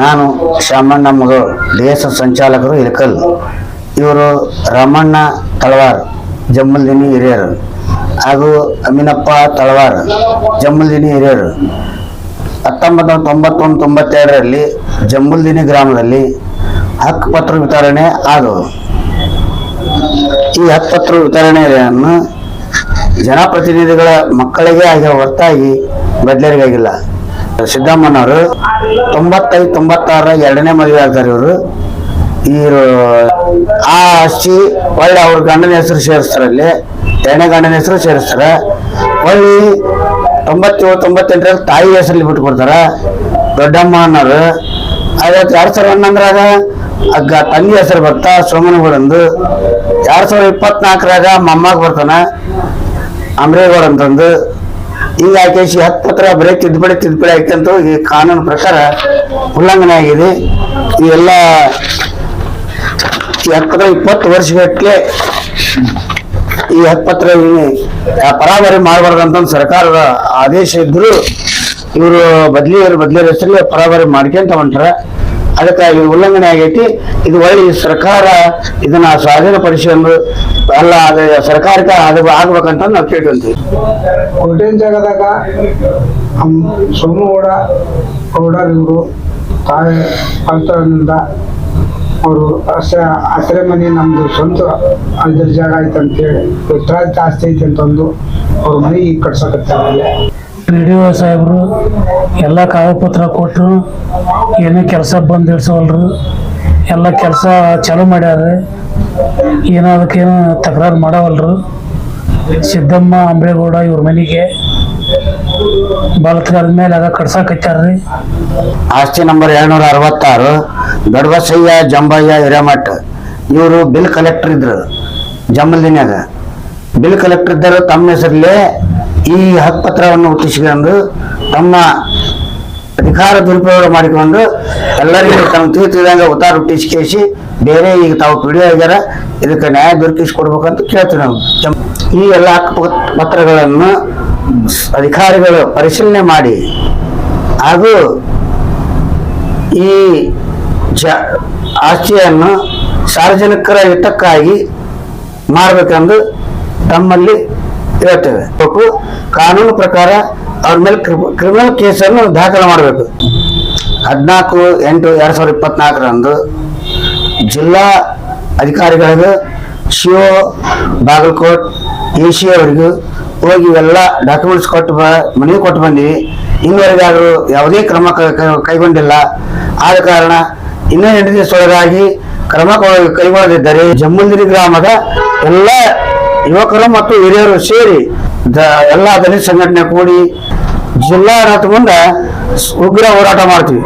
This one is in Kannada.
ನಾನು ಶಾಮಣ್ಣ ಮಗಳು ಎಸ್ ಸಂಚಾಲಕರು ಇಳಕಲ್. ಇವರು ರಾಮಣ್ಣ ತಳವಾರ್, ಜಮ್ಮಲ್ದಿನಿ ಹಿರಿಯರು. ಹಾಗೂ ಅಮಿನಪ್ಪ ತಳವಾರ್, ಜಮ್ಮಲ್ದಿನಿ ಹಿರಿಯರು. ಹತ್ತೊಂಬತ್ತು ನೂರ ತೊಂಬತ್ತೊಂದು ತೊಂಬತ್ತೆರಡರಲ್ಲಿ ಜಮ್ಮಲ್ದಿನಿ ಗ್ರಾಮದಲ್ಲಿ ಹಕ್ಕುಪತ್ರ ವಿತರಣೆ ಆದವು. ಈ ಹಕ್ಕು ಪತ್ರ ವಿತರಣೆಯನ್ನು ಜನಪ್ರತಿನಿಧಿಗಳ ಮಕ್ಕಳಿಗೆ ಆಗಿರೋ ಹೊರತಾಗಿ ಬದ್ಲರಿಗಾಗಿಲ್ಲ. ಸಿದ್ದಮ್ಮನವರು ತೊಂಬತ್ತೈದು ತೊಂಬತ್ತಾರ ಎರಡನೇ ಮದುವೆ ಆಗ್ತಾರೆ ಇವರು. ಇವರು ಆ ಅಷ್ಟಿ ಒಳ್ಳೆ ಅವ್ರ ಗಂಡನ ಹೆಸರು ಸೇರಿಸ್ತಾರಲ್ಲಿ ಎರಡನೇ ಗಂಡನ ಹೆಸರು ಸೇರಿಸ್ತಾರೆ. ಹೊಳ್ಳಿ ತೊಂಬತ್ತೇಳು, ತೊಂಬತ್ತೆಂಟರಲ್ಲಿ ತಾಯಿ ಹೆಸರಲ್ಲಿ ಬಿಟ್ಟು ಕೊಡ್ತಾರ ದೊಡ್ಡಮ್ಮ ಅನ್ನೋರು. ಐವತ್ತು ಎರಡು ಸಾವಿರ ಹನ್ನೊಂದರಾಗ ಅಗ್ಗ ತಂಗಿ ಹೆಸರು ಬರ್ತಾ ಸೋಮನಗೌಡಂದು. ಎರಡ್ ಸಾವಿರದ ಇಪ್ಪತ್ನಾಲ್ಕರಾಗ ಮಮ್ಮಾಗ ಬರ್ತಾನ ಅಮ್ರೇಗೌಡ ಅಂತಂದು. ಆಕೇಶಿ ಹತ್ತು ಹತ್ರ ಬರೀ ತಿದ್ದುಪಡಿ ತಿದ್ದುಪಡಿ ಹಾಕ್ಯಂತ ಈ ಕಾನೂನು ಪ್ರಕಾರ ಉಲ್ಲಂಘನೆ ಆಗಿದೆ. ಈ ಎಲ್ಲ ಈ ಹಕ್ಕುಪತ್ರ ಇಪ್ಪತ್ತು ವರ್ಷಗಟ್ಟಲೆ ಈ ಹತ್ಪತ್ರ ಪರಾಮರಿ ಮಾಡಬಾರ್ದು ಅಂತ ಸರ್ಕಾರದ ಆದೇಶ ಇದ್ರು ಇವರು ಬದ್ಲಿ ಬದ್ಲಿ ಹೆಸರಲ್ಲಿ ಪರಾಮರಿ ಮಾಡ್ಕೊಂತ ಹೊಂಟ್ರ. ಅದಕ್ಕಾಗಿ ಉಲ್ಲಂಘನೆ ಆಗೈತಿ. ಇದು ಒಳ್ಳೆ ಸರ್ಕಾರ ಇದನ್ನ ಸ್ವಾಧೀನಪಡಿಸಿಕೊಂಡು ಅಲ್ಲ, ಅದು ಸರ್ಕಾರಕ್ಕೆ ಅದು ಆಗ್ಬೇಕಂತ ನಾವು ಕೇಳ್ಕೊಂತೀವಿ. ಜಾಗದಾಗ ಸೋಮಗೌಡ ಗೌಡ ಇವರು ತಾಯಿ ಅವರು ಹಸಿರೆ ಮನೆ ನಮ್ದು ಸ್ವಂತ ಅದ್ರ ಜಾಗ ಐತೆ ಅಂತೇಳಿ ಆಸ್ತಿ ಐತೆ ಅಂತಂದು ಅವ್ರ ಮನೆ ಈಗ ಕಟ್ಸಕತ್ತಾರೆ ಪಿ ಡಿ ಒ ಸಾಹೇಬರು, ಎಲ್ಲ ಕಾಗದಪತ್ರ ಕೊಟ್ಟರು ಏನೇ ಕೆಲಸ ಬಂದ್ ಇಳಿಸೋಲ್ರು ಎಲ್ಲ ಕೆಲಸ ಚಾಲೂ ಮಾಡ್ಯಾರ. ಏನೋ ಅದಕ್ಕೇನು ತಕರಾರು ಮಾಡವಲ್ರು. ಸಿದ್ದಮ್ಮ ಅಂಬೇಗೌಡ ಇವ್ರ ಮನೆಗೆ ಬಲತ್ಕಾರದ ಮೇಲೆ ಅದ ಕಟ್ಸಾಕತ್ಯಾರ್ರಿ. ಆಸ್ತಿ ನಂಬರ್ ಎರಡ್ನೂರ ಅರವತ್ತಾರು ದೊಡ್ಡಬಸಯ್ಯ, ಜಂಬಯ್ಯ, ಹಿರೇಮಠ. ಇವರು ಬಿಲ್ ಕಲೆಕ್ಟರ್ ಇದ್ರು ಜಮ್ಮಲ್ದಿನ್ಯಾಗ ಬಿಲ್ ಕಲೆಕ್ಟರ್ ಇದ್ದರು ತಮ್ಮ ಹೆಸರಲ್ಲೇ ಈ ಹಕ್ಕುಪತ್ರವನ್ನು ಹುಟ್ಟಿಸಿಕೊಂಡು ತಮ್ಮ ಅಧಿಕಾರ ದುರುಪಯೋಗ ಮಾಡಿಕೊಂಡು ಎಲ್ಲರಿಗೂ ತಮ್ಮ ಉತ್ತರ ಉತ್ತಾರ ಹುಟ್ಟಿಸಿಕೇಸಿ ಬೇರೆ ಈಗ ತಾವು ಪಿಡಿಯೋ ಇದ್ದಾರೆ ಇದಕ್ಕೆ ನ್ಯಾಯ ದೊರಕಿಸಿಕೊಡ್ಬೇಕಂತ ಕೇಳ್ತೀವಿ ನಾವು. ಈ ಎಲ್ಲ ಪತ್ರಗಳನ್ನು ಅಧಿಕಾರಿಗಳು ಪರಿಶೀಲನೆ ಮಾಡಿ, ಹಾಗೂ ಈ ಜ ಆಸ್ತಿಯನ್ನು ಸಾರ್ವಜನಿಕರ ಹಿತಕ್ಕಾಗಿ ಮಾಡಬೇಕೆಂದು ತಮ್ಮಲ್ಲಿ ಹೇಳ್ತೇವೆ. ಕೊಟ್ಟು ಕಾನೂನು ಪ್ರಕಾರ ಅವ್ರ ಮೇಲೆ ಕ್ರಿಮಿನಲ್ ಕೇಸನ್ನು ದಾಖಲು ಮಾಡಬೇಕು. ಹದಿನಾಲ್ಕು ಎಂಟು ಎರಡ್ ಸಾವಿರದ ಇಪ್ಪತ್ನಾಲ್ಕರಂದು ಜಿಲ್ಲಾ ಅಧಿಕಾರಿಗಳಿಗೂ ಶಿವ ಬಾಗಲಕೋಟ್, ಎ ಸಿ ಅವರಿಗೂ ಹೋಗಿ ಇವೆಲ್ಲ ಡಾಕ್ಯುಮೆಂಟ್ಸ್ ಕೊಟ್ಟು ಮನವಿ ಕೊಟ್ಟು ಬಂದಿವಿ. ಇನ್ನುವರೆಗೆ ಯಾವುದೇ ಕ್ರಮ ಕೈಗೊಂಡಿಲ್ಲ. ಆದ ಕಾರಣ ಇನ್ನೂ ಎಂಟು ದಿವಸದೊಳಗಾಗಿ ಕ್ರಮ ಕೈ- ಕೈಗೊಳ್ಳದಿದ್ದರೆ ಜಮ್ಮುಂದಿರಿ ಗ್ರಾಮದ ಎಲ್ಲ ಯುವಕರು ಮತ್ತು ಹಿರಿಯರು ಸೇರಿ ಎಲ್ಲ ದಲಿತ ಸಂಘಟನೆ ಕೂಡಿ ಜಿಲ್ಲಾಡಳಿತ ಮುಂದೆ ಉಗ್ರ ಹೋರಾಟ ಮಾಡ್ತೀವಿ.